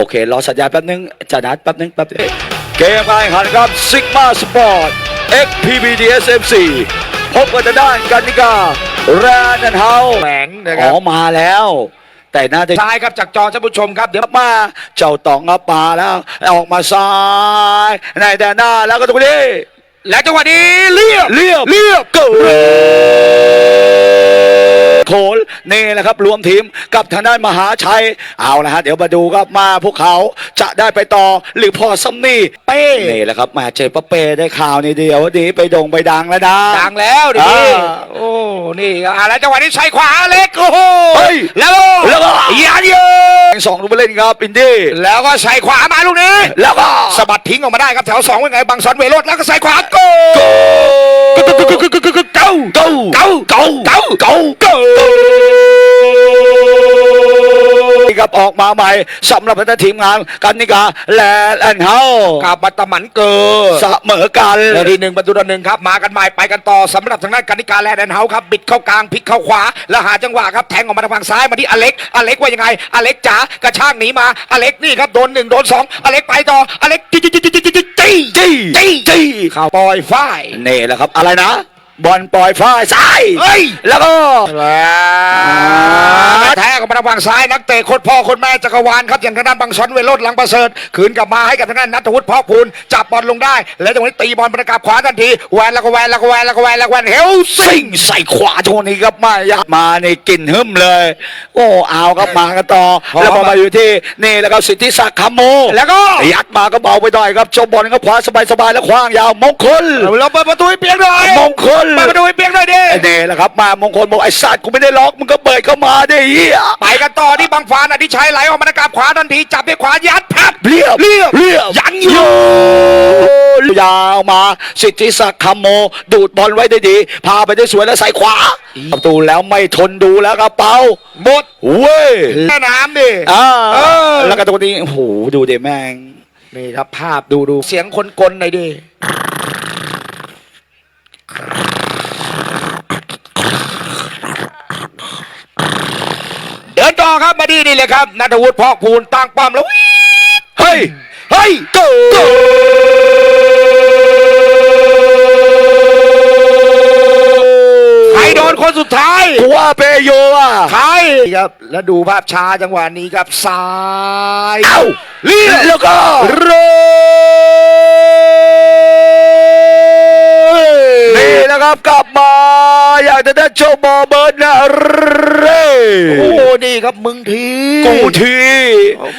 โอเค รอสัญญาณแป๊บนึงจะนัดแป๊บนึงแป๊บนึงเกมการแข่งขันครับซิกมาสปอร์ต XPBDSMC พบกันทางด้านกันนิกาแรนด์เฮาแหวงนะคอ๋รัอบมาแล้ว แต่น่าจะ ซ้ายครับจากจอท่านผู้ชมครับเดี๋ยวมา เจ้าตองครับมาแล้ว ออกมาซ้ายในแต่หน้าแล้วก็ตรงนี้และจังหวะนี้เรียบเรียบเรียบเกิด โขนนี่แหละครับรวมทีมกับทางด้านมหาชัยเอาละฮะเดี๋ยวมาดูครับมาพวกเขาจะได้ไปต่อหรือพอซัมนี่เป้นี่แหละครับมาเจอป้าเป้ได้ข่าวนี่เดียวดีไปโด่งไปดังแล้วนะดังแล้วดิอ่าโอ้นี่ครับอะแล้วจังหวะนี้ใช้ขวาเล็กโอ้โหเฮ้ยแล้วแล้วก็ยันเยอสองลูกไปเล่นครับอินดี้แล้วก็ใส่ขวามาลูกนี้ แล้วก็สะบัดทิ้งออกมาได้ครับแถวสองเป็นไงบังซอนเวโรดแล้วก็ใส่ขวาโก โกเก้าเก้าเก้าเก้าเก้าเก้าเก้าครับออกมาใหม่สำหรับทางทีมงานกันนิกาและแอนเฮากับบัตตะหมันเกอเสมอกันนาทีหนึ่งประตูต่อหนึ่งครับมากันใหม่ไปกันต่อสำหรับทางด้านกานิกาแลนด์เฮาครับบิดเข้ากลางพลิกเข้าขวาแล้วหาจังหวะครับแทงออกมาทางฝั่งซ้ายมาที่อเล็กอเล็กว่ายังไง อเล็กจ๋ากระชากหนีมาอเล็กนี่ครับโดนหนึ่งโดนสองอเล็กไปต่ออเล็กจี้จี้จี้จี้จี้จี้จี้จี้จี้จี้ข่าวปอยฝ้ายนี่แหละครับอะไรนะ บอลปล่อยฟ้าซ้าย เฮ้ย แล้วก็ แล้วแทงออก มาทางฝั่งซ้ายนักเตะโคตรพ่อคนแม่จักรวาลครับอย่างทางด้านบังซอนเวโรดหลังประเสริฐคืนกลับมาให้กับทางด้านนัทวุฒิพอกพูนจับบอลลงได้ แล้วจังหวะนี้ตีบอลประกับขวาทันทีแหวนแล้วก็แหวนแล้วก็แหวนแล้วก็แหวนแล้วก็แหวนเฮลซิงใส่ขวาโชว์นี้ครับมายัดมาในกลิ่นหึมเลย โอ้เอาครับมากันต่อแล้วพอมาอยู่ที่นี่แล้วก็สิทธิศักดิ์คำโมแล้วก็ยัดมาก็เบาไปหน่อยครับชมบอลก็ขวาสบายๆแล้วคว้างยาวมงคลเราเปิดประตูให้เปียกหน่อยมงคลเปิดประตูให้เปียกหน่อยดิไอ้นี่แหละครับมามงคลบอกไอ้สัตว์กูไม่ได้ล็อกมึงก็เปิดเข้ามาได้เหี้ยไปกันต่อที่บังฟานอธิชัยไหลออกมาทางกราบขวาทันทีจับด้วยขวายัดพับเรียบเรียบเรียบยังอยู่ยาวมา สิทธิศักดิ์คำโม ดูดบอลไว้ได้ดี พาไปได้สวยแล้วใส่ขวาประตูแล้วไม่ทนดูแล้วครับเปาหมดเว้ยแม่น้ำดิอ่าเออแล้วก็ตรงนี้โอ้โหดูเดแม่งนี่ครับภาพดูดูเสียงคนกลหน่อยดิเดิน ต่อครับมาดีนี่เลยครับนัทวุฒิพอกพูนตั้งป้อมแล้ววิ่งเฮ้ยเฮ้ยโกลใครโดนคนสุดท้ายกูว่าเปโยอะใครครับแล้วดูภาพช้าจังหวะนี้ครับซ้ายเอ้าเรียบแล้วก็โรนี่นะครับกลับมาอยากจะได้โชว์บอลเบิร์ดนะเร่ นี่ครับมึงที กูที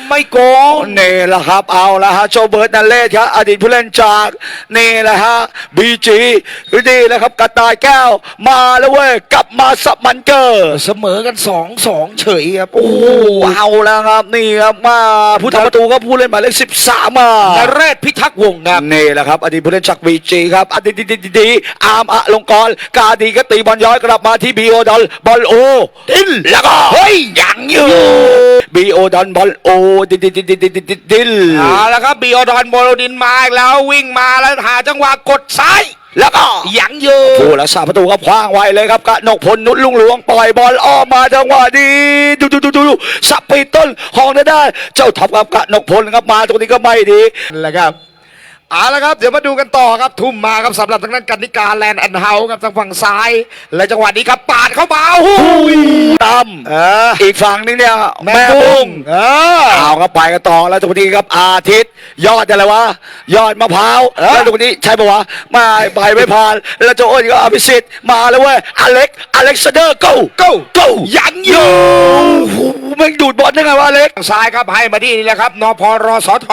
ไม่โกงนี่แหละครับ เอาละฮะโชว์เบิร์ดนันเลศครับ อดีตผู้เล่นจากนี่แหละฮะบีจีนี่แหละครับกระต่ายแก้ว มาแล้วเว้ยกลับมาสับมันเกอร์เสมอกันสองสองเฉยครับโอ้โหเอาแล้วครับนี่ครับมาผู้ทำประตูก็ผู้เล่นหมายเลขสิบสามมานเรศพิทักษ์วงศ์ครับนี่แหละครับ อดีตผู้เล่นจากบีจีครับอดีตดีดีดีอาร์มอะลงกรณ์กาดีก็ตีบอลย้อยกลับมาที่บีโอดอลบอลโอดินแล้วก็เฮ้ยยังอยู่ บีโอดอนบอลโอดิดิดิดิดิดิดินเอาละครับบีโอดอนโบโลดินมาอีกแล้ววิ่งมาแล้วหาจังหวะกดซ้ายแล้วก็ยังอยู่ผู้รักษาประตูก็คว้างไว้เลยครับกะนกพลนุชลุงหลวงปล่อยบอลออกมาจังหวะดีดูดูดูดูสับปีต้นห้องได้ได้ เจ้าท็อปครับกะนกพลครับมาตรงนี้ก็ไม่ดีนั่แหละครับ เอาละครับ เดี๋ยวมาดูกันต่อครับ ทุ่มมาครับสำหรับทางด้านกันนิกาแลนด์แอนด์เฮาส์ครับทางฝั่งซ้าย และจังหวะนี้ครับปาดเข้ามาโอ้โหตามเอออีกฝั่งนึงเนี่ยแม่แม่บุ้บุ้งงเออเอาครับไปกันต่อแล้วตรงนี้ครับอาทิตย์ ยอดอะไรวะ ยอดมะพร้าวเออแล้วตรงนี้ใช่ปะวะมาไปไม่ผ่าน แล้วเจ้าอ้นก็อภิสิทธิ์มาแล้วเว้ยอเล็กอเล็กซานเดอร์ go go go ยังอยู่โอ้โหแม่งดูดบอลได้ไงวะอเล็กทางซ้ายครับให้มาที่นี่แหละครับนพรสท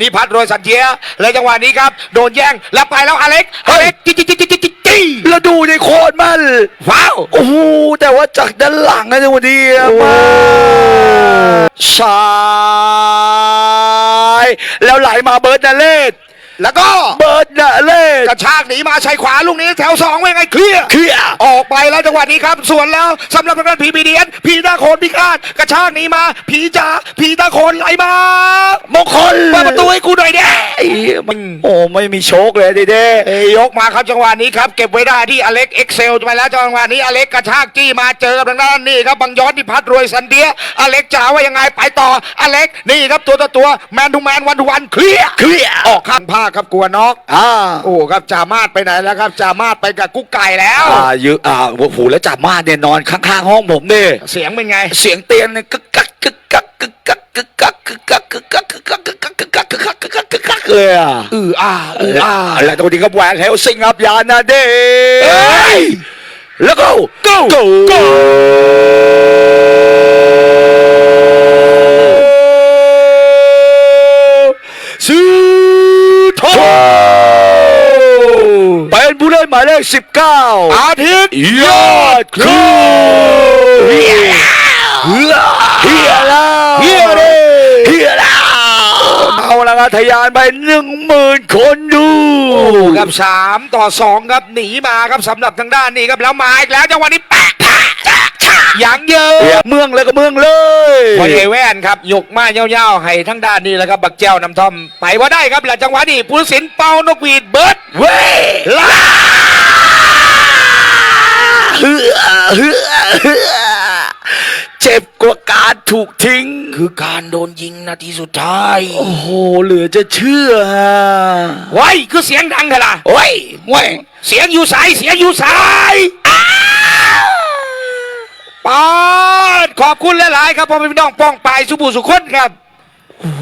นิพัฒน์โรยสันเทียและจังหวะนี้ครับ โดนแย่งแล้วไปแล้วอเล็กอเล็กจิ๊จิ๊จิ๊จิ๊จิ๊จิ๊จิ๊แล้วดูในโคตรมันว้าวโอ้โหแต่ว่าจากด้านหลังนะจังหวะนี้มาซ้ายแล้วไหลมาเบิร์ดนาเลสแล้วก็เบิร์ดนะเล่กระชากหนีมาใช้ขวาลูกนี้แถวสองว่ายังไงเคลียร์เคลียร์ออกไปแล้วจังหวะนี้ครับส่วนแล้วสำหรับทางด้านพีบีดีเอสพีตา โคนพิฆาตกระชากหนีมา ผีจ๋าผีตาโคนไหลมามงคลเปิดประตูให้กูหน่อยเด้ไอ้มันโอ้ไม่มีโชคเลยดิเด้เอ้ยยกมาครับจังหวะนี้ครับเก็บไว้ได้ที่อเล็กเอ็กเซลไปแล้วจังหวะนี้อเล็กกระชากจี้มาเจอกับทางด้านนี่ครับบังยอดที่พัดรวยสันเดียอเล็กจ๋าว่ายังไงไปต่ออเล็กนี่ครับตัวต่อตัวแมนทูแมนวันทูวันเคลียร์เคลียร์ออกข้างภาคครับกลัวน็อกอ่าโอ้ครับจามาดไปไหนแล้วครับจามาดไปกับกุ๊กไก่แล้วอ่ายือ่าโอ้โหแล้วจับมาเนี่ยนอนข้างๆห้องผมเนี่ยเสียงเป็นไง เสียงเตียงเนี่ยกึกกักกึกกักกึกกักกึกกักกึกกักกึกกักกึกกักกึกกักกึกกักกึกกักกึกกักกึกกักเลยอะอืออ่าอืออ่าแล้วตัวนี้ก็แหวนเฮลซิงอัพยานาเด้เอ้ยแล้วก็ go go go ซื้อทองเป็นผู้เล่นหมายเลขสิบเก้าอาทิตย์ยอดครูเฮีย เฮียเฮียแล้วเฮียดิเฮียแล้วเอาละครับทะยานไปหนึ่งหมื่นคนดูโอ้ครับสามต่อสองครับหนีมาครับสำหรับทางด้านนี้ครับแล้วมาอีกแล้วจังหวะนี้แปะแปะแปะแปะอย่างเยอะเฮียเมืองเลยก็เมืองเลยพอเอแว่นครับยกมาเย้าวๆให้ทั้งด้านนี้แหล้วครับบักแจ้วนำทอมไปว่าได้ครับหลังจังหวะนี้ผู้ตัดสินเป่านกหวีดเบิร์ดเว้ยลาเฮือเฮือเฮือ เจ็บกว่าการถูกทิ้ง คือการโดนยิงนาทีสุดท้าย โอ้โห เหลือจะเชื่อฮะไว้คือเสียงดังเถอะล่ะโอ้ยเว้ยเสียงอยู่สายเสียงอยู่สายปาดขอบคุณหลาย ๆ ครับพ่อแม่พี่น้องป้องปายสุบูสุขคนครับ